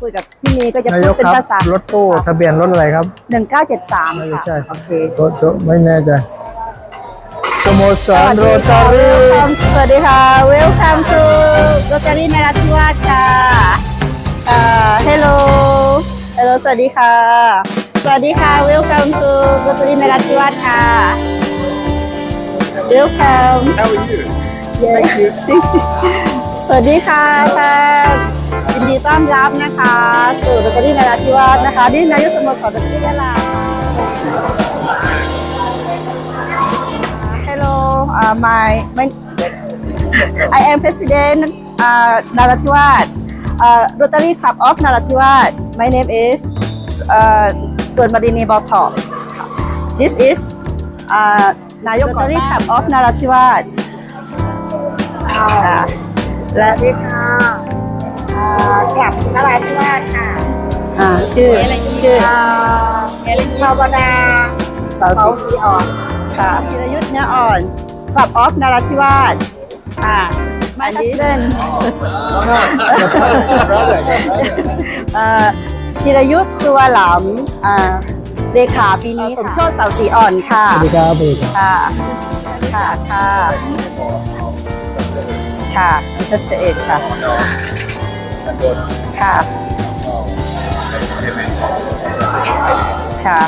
คุยกับพี่นีก็จะนาพูยดกเป็นครับภาษารถตู้ทะเบียนรถอะไรครับหนึ่งเก้าเจ็ดสามไม่ค่ะใช่โอเครถรถไม่แน่ใจสโมสรโรตารีสวัสดีค่ะ Welcome to Rotary นราธิวาสค่ะอ่า Hello Hello สวัสดีค่ะ สวัสดีค่ะ Welcome to Rotary นราธิวาสค่ะ Welcome How are you? Yes. สวัสดีค่ะค่ะ ยินดีต้อนรับนะคะสู่โรตารี่นราธิวาสนะคะ นี่นายกสโมสรโรตารี่ยะลาค่ะ Hello my, my I am president uh, นราธิวาส uh, Rotary Club of นราธิวาส My name is uh, เกิดมารินีบอทอ This is uh, นายก Rotary Club of นราธิวาสและสวัสดีค่ะ กลับนราธิวาสค่ะอ่าชื่อชื่ออ่าเอลินภาวนาสาวเสาสีสีอ่อนค่ะธีรยุทธ์เนื้ออ่อนขับออฟนราธิวาสอ่า my husband เอ่อธีรยุทธ์ตัวหลำอ่าเลขาปีนี้สมโชติเสาสีอ่อนค่ะ สวัสดีครับสวัสดีครับค่ะ ค่ะ ค่ะ ค่ะชัสเอ็ดค่ะ ค่ะค่ะ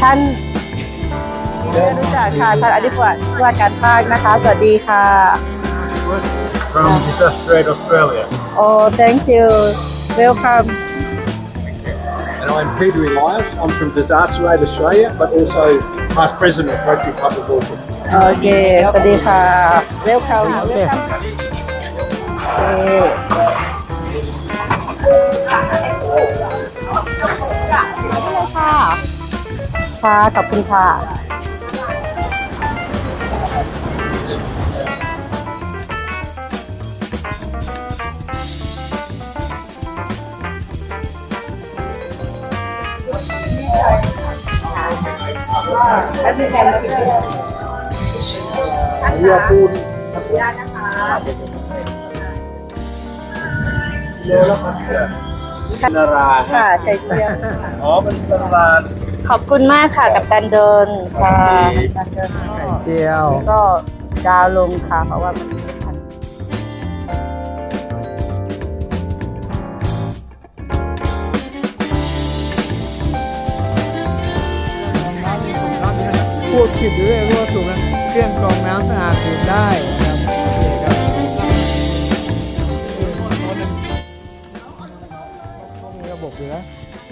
ท่านไม่รู้จักค่ะท่านอธิบดีว่าการภาคนะคะ สวัสดีค่ะ From Disaster Aid Australia. Oh thank you welcome And I'm Peter Elias. I'm from Disaster Aid Australia, but also past president of Rotary Club of Auckland. โอเค สวัสดีค่ะ welcome โอเคค่ะค่ะขอบคุณค่ะเรือปูนนา ราค่ะไข่เจียวอ๋อมันสรานขอบคุณมากค่ะกับการเดินค่ะการเดินไข่เจียวก็ดาวลงค่ะเพราะว่ามันไม่ทันพูดคิดอยู่เรื่อยรั่วสูบนะเครื่องกรองน้ำสะอาดดื่มได้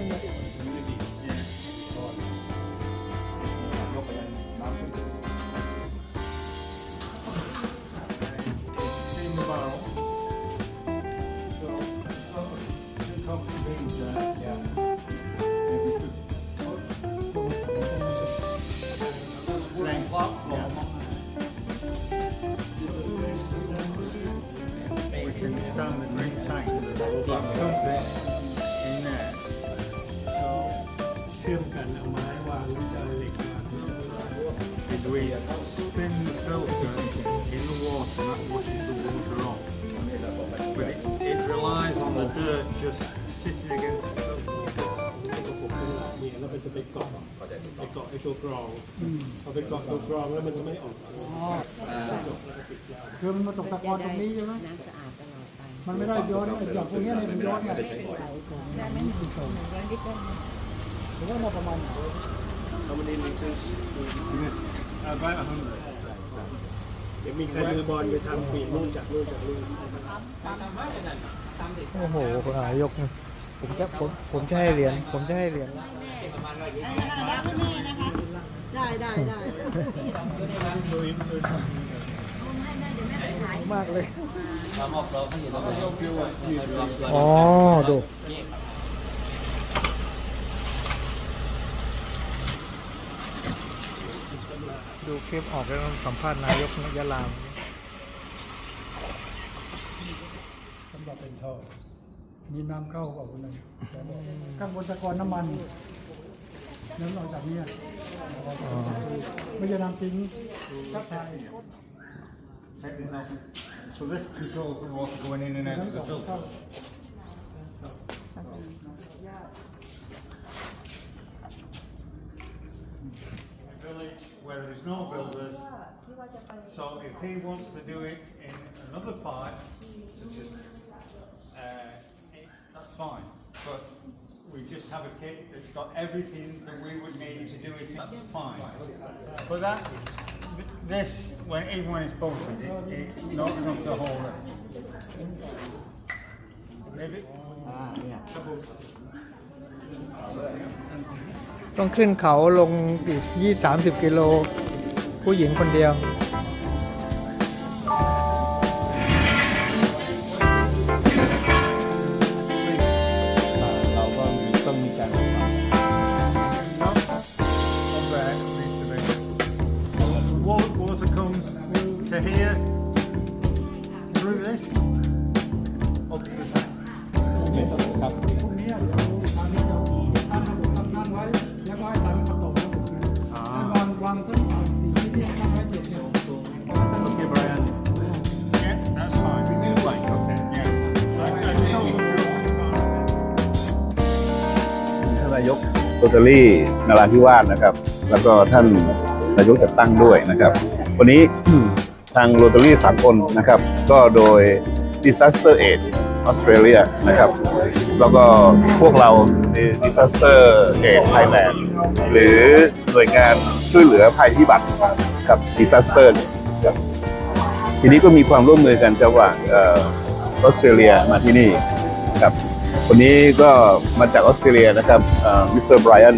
แล้ ชื่อมกันเอาไม้วางแล้วจะเอาเหล็กวาง is we spin the filter in the water and that washes the water off. But it, it relies on the dirt just sitting against the filter. เนี่ยแล้วมันจะไปเกาะไปเกาะไอ้ตัวกรองพอไปเกาะตัวกรองแล้วมันจะไม่ออกคือมันมาตกตะกอนตรงนี้ใช่ไหมมันไม่ได้ย้อนอย่างพวกนี้เนี่ยมันย้อนไงผม ว่ามาประมาณ about a hundred เดี๋ยวมีใครมือบอลไปทำปีกนู่นจากนู่นจากนู่นโอ้โหคุณอายกนะผมจะผมผมจะให้เหรียญผมจะให้เหรียญได้ได้ได้มากเลย อ๋อดู ดูคลิปออกแล้วต้องสัมภาษณ์นายกยะลาสำหรับเป็นท่อมีน้ำเข้าออกเลยข้างบนตะกอนน้ำมันน้ำออกจากเนี่ยไม่จะนำทิ้งทักทาย So this controls the water going in and out of the filter. Where there is no builders. So if he wants to do it in another part, such as, uh, it, that's fine. But we just have a kit that's got everything that we would need to do it, in, that's fine. But that, this, when, even when it's bolted, it, it's not enough to hold it. Maybe, ต้องขึ้นเขาลงอีกยี่สามสิบกิโล ผู้หญิงคนเดียว กโรตารี่นราธิวาสนะครับ แล้วก็ท่านนายกจัดตั้งด้วยนะครับ วันนี้ทางโรตารี่สากลนะครับ ก็โดย Disaster Aid Australia นะครับ แล้วก็พวกเรา Disaster Aid Thailand หรือหน่วยงานช่วยเหลือภัยพิบัติกับ Disaster ทีนี้ก็มีความร่วมมือกันระหว่างเออออสเตรเลียมาที่นี่ครับ คนนี้ก็มาจากออสเตรเลียนะครับมิสเตอร์ไบรอัน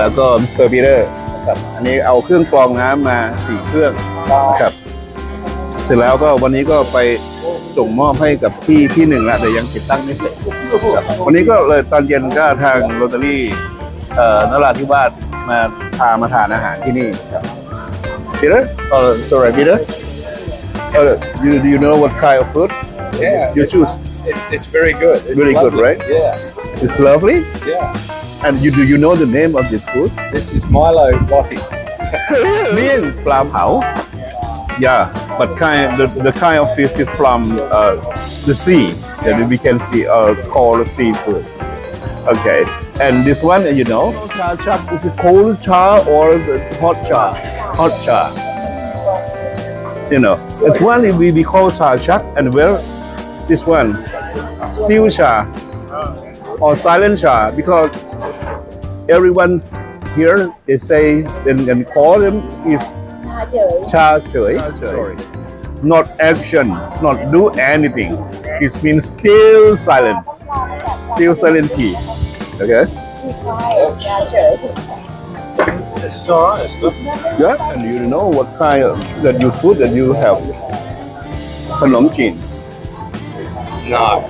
แล้วก็มิสเตอร์บีเดอร์นะครับอันนี้เอาเครื่องกรองน้ำมาสี่เครื่องนะครับเสร็จแล้วก็วันนี้ก็ไปส่งมอบให้กับที่ที่หนึ่งแล้วแต่ยังติดตั้งไม่เสร็จครับวันนี้ก็เลยตอนเย็นก็ทางโรตารี่เอ่อนราธิวาสมาพามาทานอาหารที่นี่ครับ Peter? Oh, sorry, Peter. Uh, you do you know what kind of food? Yeah, You choose. it, it's very good. It's lovely. good, right? Yeah. It's lovely. Yeah. And you do you know the name of this food? This is Milo Lottie. means plum how? Yeah, but kind the, the kind of fish is from uh, the sea that we can see uh, called seafood. Okay, and this one you know, char char is a cold char or hot char, hot char. You know, it's one we, we call char char and where this one still char or silent char because everyone here they say and, and call them is cha choi. Sorry. Not action, not do anything. It means still silent. Still silent tea. Okay? This is all right. Yeah, and you know what kind of that you food that you have. Khanom chin. No,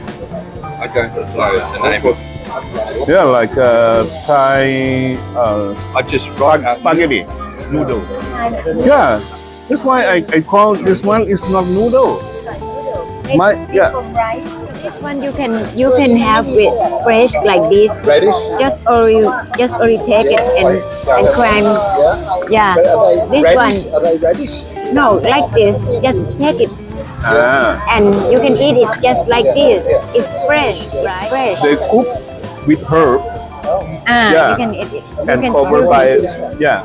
I don't know the name of. Yeah, like uh, Thai uh, I just spag- spaghetti noodles. Yeah, that's why I, I call this one is not noodle. My yeah. from rice. This one you can you can have with fresh like this. Radish. Just or you just only take it and and crime. Yeah. Yeah. Are they This radish? one Are they radish? no like this. Just take it Ah, and you can eat it just like this. It's fresh, right? Fresh. they cook with herb Ah, yeah. you can eat it. You and can covered use by it. yeah.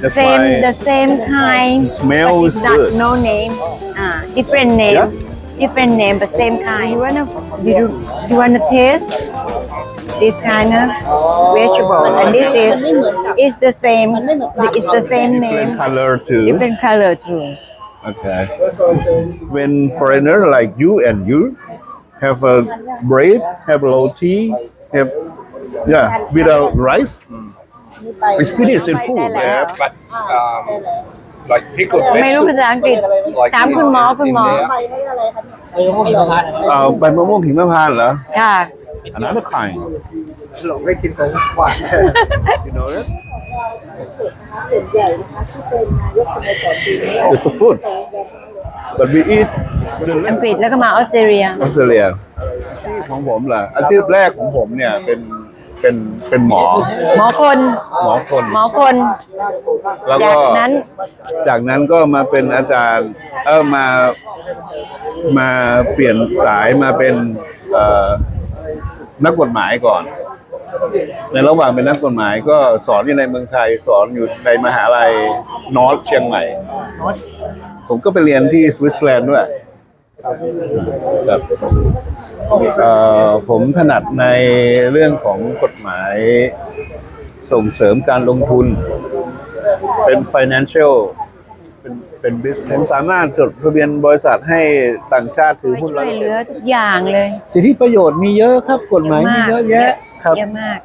That's same why the same kind. smell but is not good. no name. Ah, different name. Yeah. Different name, but same kind. You wanna you you wanna taste this kind of vegetable, and this is is the same. It's the same name, different color too. different color too. Okay. When foreigner like you and you have a bread, have roti, have yeah, without rice, it's finished in food. Yeah, but um, like pickled ไม่รู้ภาษา vegetables. อังกฤษ Like ถามคุณหมอ in- คุณ in หมอ there. เอ่อใบมะม่วงหิมพานต์เหรอ ค่ะ Another kind. หลงไม่กินของหวาน You know that? It's a food. But we eat the อังกฤษแล้วก็มาออสเตรเลีย ออสเตรเลียของผมล่ะอาชีพแรกของผมเนี่ยเป็นเป็นเป็นหมอ หมอคน หมอคน หมอคน แล้วจาก็กนั้น จากนั้นก็มาเป็นอาจารย์ เออมามาเปลี่ยนสายมาเป็นเอ่อ นักกฎหมายก่อน ในระหว่างเป็นนักกฎหมายก็สอนอยู่ในเมืองไทย สอนอยู่ในมหาลัยนอร์ทเชียงใหม่ ผมก็ไปเรียนที่สวิตเซอร์แลนด์ด้วยครับเอ่อผมถนัดในเรื่องของกฎหมายส่งเสริมการลงทุน เป็น financial เป็นเป็น business ผมสามารถจดทะเบียนบริษัทให้ต่างชาติถือช่หุ้นวร้อยยเปอร์เหเซ็ลืนอต์ทุกอย่างเลยสิทธิประโยชน์มีเยอะครับ กฎหมายมีเยอะแยะครับ เยอะมาก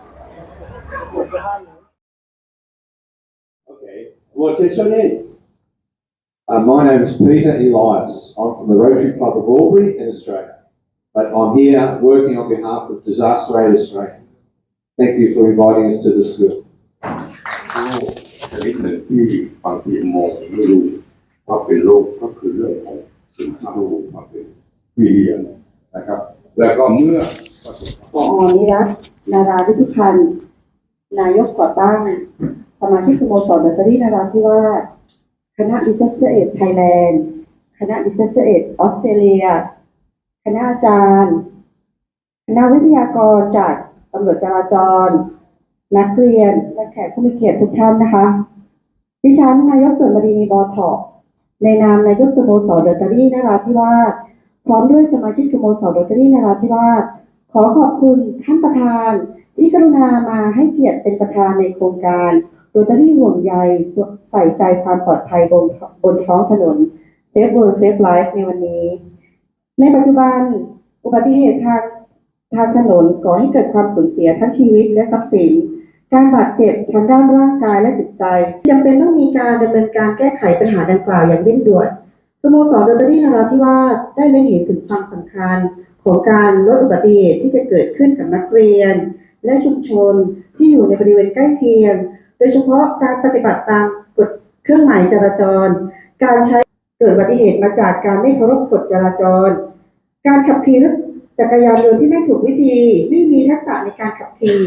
Okay. What's your name? Uh, my name is Peter Elias. I'm from the Rotary Club of Albury in Australia. But I'm here working on behalf of Disaster Aid Australia. Thank you for inviting us to the school. ชนิดหนึ่งที่บางทีมองไม่รู้ ว่าเป็นโรคก็คือเรื่องของซึมเศร้ามาเป็นปีเรียนะครับ แล้วก็เมื่อประสบผอนิรัตนาราวิทุพันธ์นายกก่อตั้ง สมาชิกสโมสรแบตเตอรี่นาราธิวาสคณะ Disaster Aid Thailand คณะ Disaster Aid ออสเตรเลีย คณะอาจารย์ คณะวิทยากรจากตำรวจจราจร นักเรียนและแขกผู้มีเกียรติทุกท่านนะคะ ดิฉันนายกส่วนบดีนีบอทอก ในนามนายกสโมสรแบตเตอรี่นราธิวาสพร้อมด้วยสมาชิกสโมสรแบตเตอรี่นราธิวาสขอขอบคุณท่านประธาน ที่กรุณามาให้เกียรติเป็นประธานในโครงการโรตารี่ห่วงใยใส่ใจความปลอดภัยบนบนท้องถนน Safe World Safe Life ในวันนี้ ในปัจจุบันอุบัติเหตุทางทางถนนก่อให้เกิดความสูญเสียทั้งชีวิตและทรัพย์สิน การบาดเจ็บทางด้านร่างกายและจิตใจจำเป็นต้องมีการดำเนินการแก้ไขปัญหาดังกล่าวอย่างเร่งด่วนสโมสรโรตารี่นราธิวาสได้เล็งเห็นถึงความสำคัญ ของการลดอุบัติเหตุที่จะเกิดขึ้นกับนักเรียน และชุมชนที่อยู่ในบริเวณใกล้เคียง โดยเฉพาะการปฏิบัติตามกฎเครื่องหมายจราจร การใช้เกิดอุบัติเหตุมาจากการไม่เคารพกฎจราจร การขับขี่รถจักรยานยนต์ที่ไม่ถูกวิธี ไม่มีทักษะในการขับขี่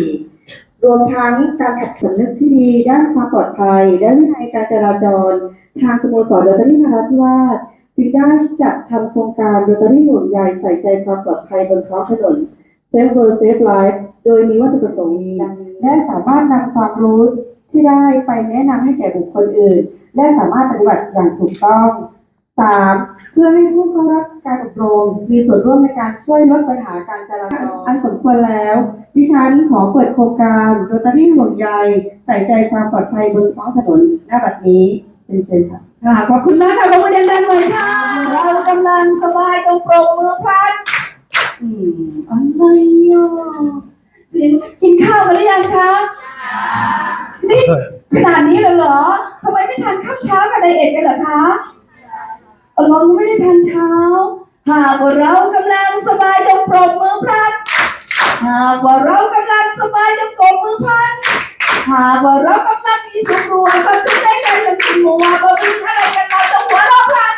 รวมทั้งการขัดสำนึกที่ดีด้านความปลอดภัย และวินัยการจราจร ทางสโมสรโรตารี่นราธิวาสจึงได้จัดทำโครงการโรตารี่ห่วงใยใส่ใจความปลอดภัยบนท้องถนน Safe World Safe Life โดยมีวัตถุประสงค์นี้และสามารถนำความรู้ที่ได้ไปแนะนำให้แก่บุคคลอื่น และสามารถปฏิบัติอย่างถูกต้อง 3. เพื่อให้ผู้เข้ารับการอบรมมีส่วนร่วมในการช่วยลดปัญหาการจราจรอันสมควรแล้ว ดิฉันขอเปิดโครงการโรตารี่ห่วงใยใส่ใจความปลอดภัยบนท้องถนนหน้าบัดนี้เป็นเชิญค่ะค่ะขอบคุณมากค่ะปรบมือดังๆเลยค่ะ เรากำลังสบายตรงโปรงมือพลัดอืมอะไรอะเสียงกินข้าวมาหรือยังคะนี่ขนาดนี้เลยเหรอทำไมไม่ทานข้าวเช้ากับไดเอทกันเหรอคะ เรายังไม่ได้ทานเช้า หากว่าเรากำลังสบายจงปรบมือพลัดหากว่าเรากำลังสบายจงปรบมือพลัดหากว่าเรากำลังมีสุขรวมกันทุกได้กันเป็นหมู่ว่าบ่มีอะไรกันเราจะหัวเราะพลัน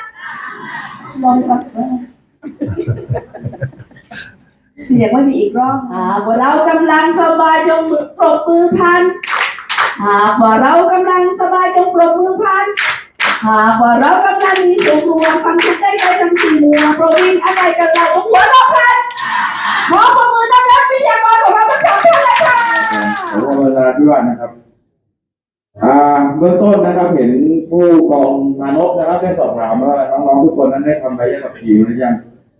ลองก่อนเสียงไม่มีอีกรอบหากว่าเรากำลังสบายจงปรบมือพันหากว่าเรากำลังสบายจงปรบมือพัน หากว่าเรากำลังมีสุขรวมฟังทุกได้กันทั้งสี่มู่ว่าโปรวินอะไรกันเราจะหัวเราะพันขอประมือต้อนรับวิทยากรของเราทั้งสองท่านเลยค่ะของวลาธิวานะครับอ่าเบื้องต้นนะครับเห็นผู้กองมานพนะครับได้สอบถามว่าน้องๆทุกคนนั้นได้ทำใบขับขี่หรือยัง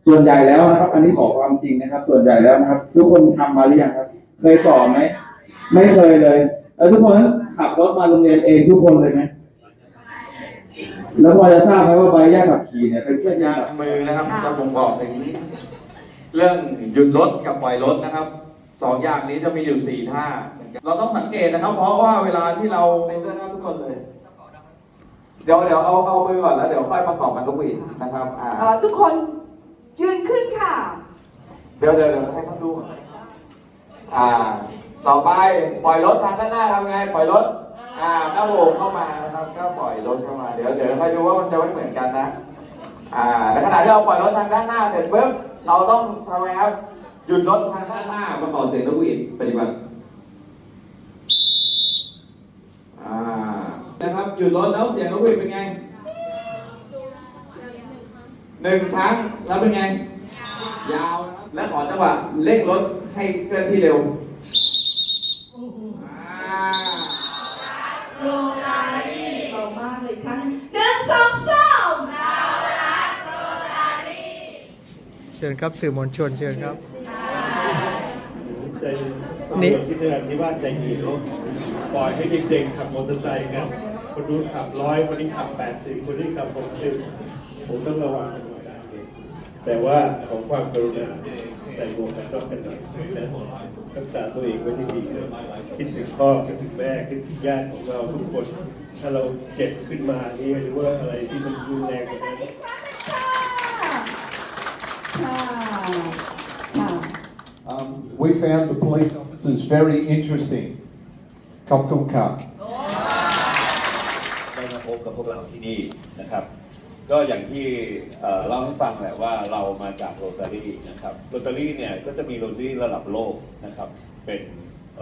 ส่วนใหญ่แล้วนะครับ อันนี้ขอความจริงนะครับ ส่วนใหญ่แล้วนะครับ ทุกคนทำมาหรือยังครับเคยสอบไหมไม่เคยเลยแล้วทุกคนนั้นขับรถมาโรงเรียนเองทุกคนเลยไหม แล้วพอจะทราบไหมว่าใบขับขี่เนี่ยเป็นเครื่องยายางงมือนะครับจะบ่งบอกถึงเรื่องหยุดรถกับปล่อยรถนะครับสองอย่างนี้จะมีอยู่สี่ท่าเหมือนกันเราต้องสังเกตนะครับ เพราะว่าเวลาที่เราในเสื้อหน้าทุกคนเลย เดี๋ยวเดี๋ยวเอาเอามือก่อนแล้วเดี๋ยวค่อยประกอบกันทุกวีนะครับอ่าเอ่อทุกคนยืนขึ้นค่ะ เดี๋ยวเดี๋ยวเดี๋ยวให้เขาดูก่อนอ่า ต่อไปปล่อยรถทางด้านหน้าทำไง ปล่อยรถ อ่าก้าวโบกเข้ามานะครับก็ปล่อยรถเข้ามา เดี๋ยวเดี๋ยวค่อยดูว่ามันจะไม่เหมือนกันนะ อ่าในขณะที่เราปล่อยรถทางด้านหน้าเสร็จปุ๊บเราต้องทำไงครับ หยุดรถทางด้านหน้าประกอบเสียงนกหวีดปฏิบัติอ่านะครับหยุดรถแล้วเสียงนกหวีดเป็นไงหนึ่งครั้งแล้วเป็นไง ยาวนะครับและขอจังหวะเร่งรถให้เคลื่อนที่เร็ว เรามากเลยครั้งหนึ่งสองสาม เชิญครับสื่อมวลชนเชิญครับใจนี่นี่ที่เรื่องที่ว่าใจดีเนาะปล่อยให้เด็กๆขับมอเตอร์ไซค์กันคนนู้นขับร้อยคนนี้ขับแปดสิบคนนี้ขับหกสิบผมต้องระวังกันหน่อยนะแต่ว่าของความกรุณาใส่หมวกกันน็อกกันหน่อยนะรักษาตัวเองไว้ให้ดีเลยคิดถึงพ่อคิดถึงแม่คิดถึงญาติของเราทุกคน ถ้าเราเจ็บขึ้นมานี่หรือว่าอะไรที่มันรุนแรงกว่านั้น we found the police officers very interesting. Kom Kum Kam. ได้มาพบกับพวกเราที่นี่นะครับ ก็อย่างที่เล่าให้ฟังแหละว่าเรามาจากโรตารี่นะครับ โรตารี่เนี่ยก็จะมีโรตารี่ระดับโลกนะครับ เป็น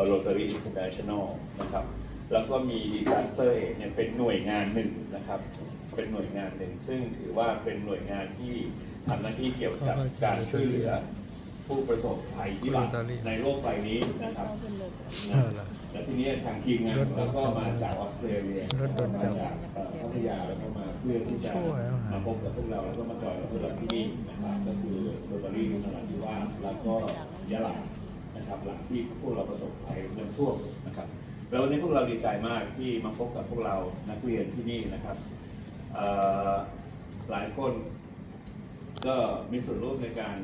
โรตารี่อินเตอร์เนชั่นแนลนะครับ แล้วก็มี disaster aid เนี่ยเป็นหน่วยงานหนึ่งนะครับ เป็นหน่วยงานหนึ่งซึ่งถือว่าเป็นหน่วยงานที่ทำหน้าที่เกี่ยวกับการช่วยเหลือ ผู้ประสบภัยพิบัติในโลกใบนี้นะครับเออเหรอแล้วทีนี้ทางทีมงานของเราก็มาจากออสเตรเลียรถโดนจับมาจากเอ่อพัทยาแล้วก็มาเพื่อที่จะช่วยเอาหามาพบกับพวกเราแล้วก็มาจอยกับพวกเราที่นี่นะครับก็คือโรตารี่นราธิวาสแล้วก็ยะลานะครับหลังที่พวกเราประสบภัยน้ำท่วมนะครับแล้ววันนี้พวกเราดีใจมากที่มาพบกับพวกเรานักเรียนที่นี่นะครับเอ่อหลายคนก็มีส่วนร่วมในการ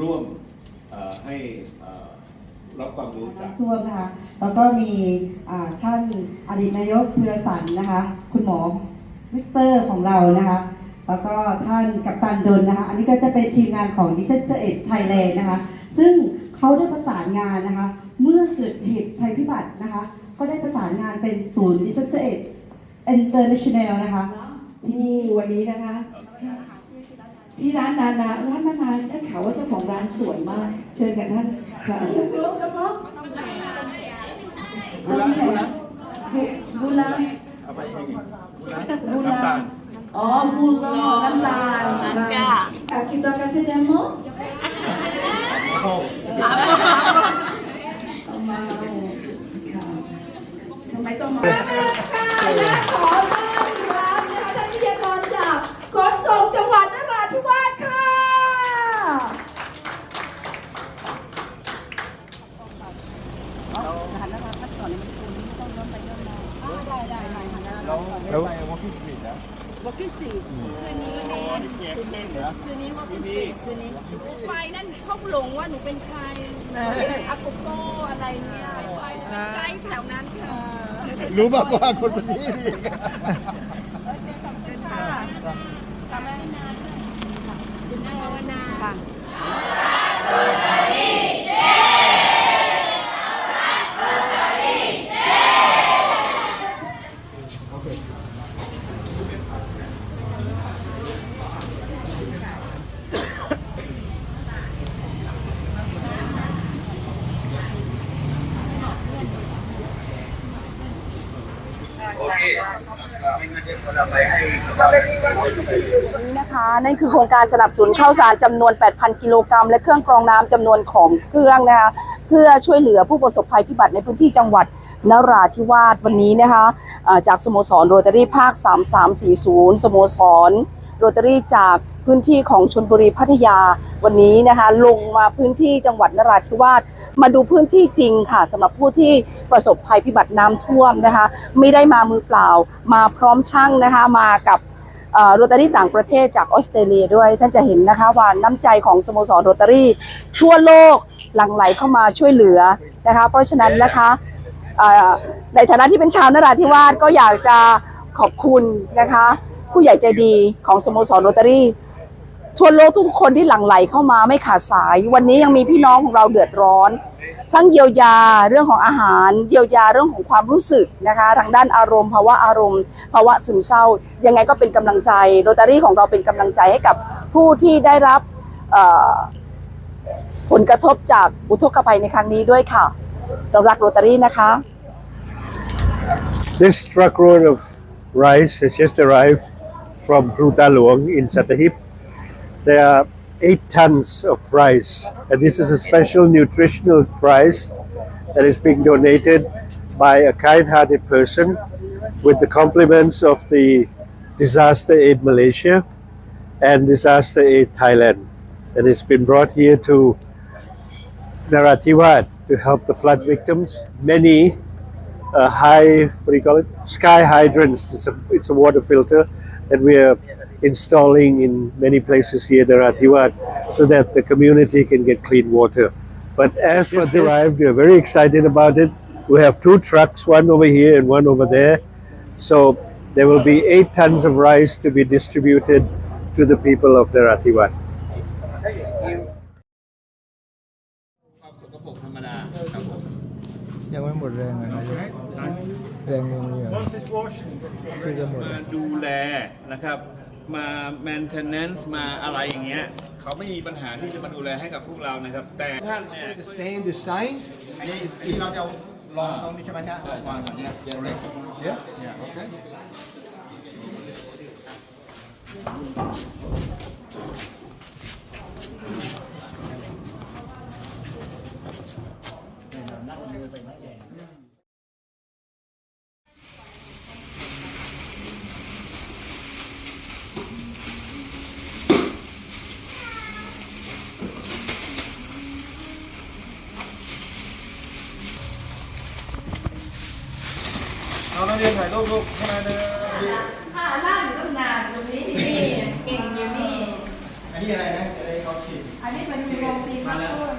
ร่วมเอ่อให้เอ่อรับความรู้จากท่วมนะคะ แล้วก็มีอ่าท่านอดีตนายกพิรสันนะคะ คุณหมอวิกเตอร์ของเรานะคะ แล้วก็ท่านกัปตันดนนะคะ อันนี้ก็จะเป็นทีมงานของ Disaster Aid Thailand นะคะ ซึ่งเขาได้ประสานงานนะคะ เมื่อเกิดเหตุภัยพิบัตินะคะ ก็ได้ประสานงานเป็นศูนย์ Disaster Aid International นะคะ ที่นี่วันนี้นะคะ ที่ร้านนานาร้านนานาได้ข่าวว่าเจ้าของร้านสวยมาก เชิญกับท่านค่ะบุลาบุลาบุลาบุลาอ๋อบุลาน้ำตาลน้ำตาล kita kasih demo ทำไมต้องมาและขอต้อนรับนะคะท่านวิทยากรจากขนส่งจังหวัดนราธิวาสค่ะ แล้ว Walking Street คืนนี้แม่คืนนี้ Walking Street คืนนี้ไปนั่นเขาหลงว่าหนูเป็นใครอากุโกอะไรเนี่ยไปใกล้แถวนั้นค่ะ รู้มากกว่าคนนี้ดีค่ะทำให้นานคุณภาวนาค่ะ นี้นะคะนั่นคือโครงการสนับสนุนข้าวสารจำนวน 8,000 กิโลกรัม และเครื่องกรองน้ำจำนวนของเครื่องนะคะเพื่อช่วยเหลือผู้ประสบภัยพิบัติในพื้นที่จังหวัดนราธิวาสวันนี้นะคะจากสโมสรโรตารี่ภาค 3340 สโมสรโรตารี่จาก พื้นที่ของชนบุรีพัทยาวันนี้นะคะ ลงมาพื้นที่จังหวัดนราธิวาสมาดูพื้นที่จริงค่ะสำหรับผู้ที่ประสบภัยพิบัติน้ำท่วมนะคะ ไม่ได้มามือเปล่า มาพร้อมช่างนะคะมากับโรตารี่ต่างประเทศจากออสเตรเลียด้วยท่านจะเห็นนะคะว่าน้ำใจของสโมสรโรตารี่ทั่วโลกหลั่งไหลเข้ามาช่วยเหลือนะคะ เพราะฉะนั้นนะคะในฐานะที่เป็นชาวนราธิวาสก็อยากจะขอบคุณนะคะ ผู้ใหญ่ใจดีของสโมสรโรตารี่ ทั่วโลกทุกๆคนที่หลั่งไหลเข้ามาไม่ขาดสาย วันนี้ยังมีพี่น้องของเราเดือดร้อน ทั้งเยียวยาเรื่องของอาหาร เยียวยาเรื่องของความรู้สึกนะคะ ทางด้านอารมณ์ภาวะอารมณ์ภาวะซึมเศร้า ยังไงก็เป็นกำลังใจโรตารี่ของเราเป็นกำลังใจให้กับผู้ที่ได้รับผลกระทบจากอุทกภัยในครั้งนี้ด้วยค่ะ เรารักโรตารี่นะคะ This truckload of rice has just arrived from Ruta Luang in Satahip. They are eight tons of rice. And this is a special nutritional prize that is being donated by a kind hearted person with the compliments of the Disaster Aid Malaysia and Disaster Aid Thailand. And it's been brought here to Narathiwat to help the flood victims. Many uh, high, what do you call it? Sky hydrants. It's a, it's a water filter that we are installing in many places here in Narathiwat so that the community can get clean water. But as what's arrived, we are very excited about it. We have two trucks, one over here and one over there. So there will be eight tons of rice to be distributed to the people of Narathiwat. ความสกปรกธรรมดาครับผม ยังไม่หมดแรงเลยนะแรงยังมีอ่ะ Once it's washed, ที่จะหมด มาดูแลนะครับ มา maintenance มาอะไรอย่างเงี้ยเขาไม่มีปัญหาที่จะมาดูแลให้กับพวกเรานะครับ แต่ท่านเนี่ย stand the same. อันนี้อันนี้เราจะลองตรงนี้ใช่ไหมครับวางแบบเนี้ย Yeah. Yeah. Okay. Nó nó liên phải lúc lúc hai đứa ค่ะล่างอยู่ตั้งนานตรงนี้นี่เก่งอยู่นี่ อันนี้อะไรนะจะได้เขาชิมอันนี้เป็นโรตีข้าวโพด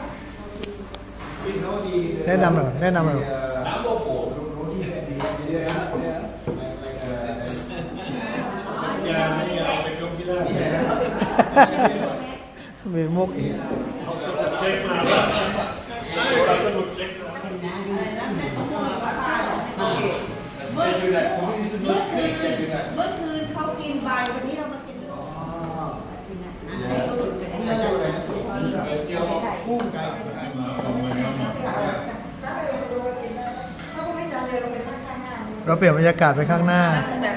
กินเขาดีแนะนำหน่อยแนะนำหน่อยน้ำโบโฟโรตีเนี่ยดีนะดีนะเยอย่าไม่อย่าเป็นยกที่แรกนี่แหละมีมุกอีกเช็คมาเราสมุดเช็คมา เมื่อคืนเมื่อคืนเมื่อคืนเขากินใบวันนี้เรามากินลูกกุ้งไก่เขาก็ไม่จำเลยเราไปนั่งข้างหน้าเราเปลี่ยนบรรยากาศไปข้างหน้าแบ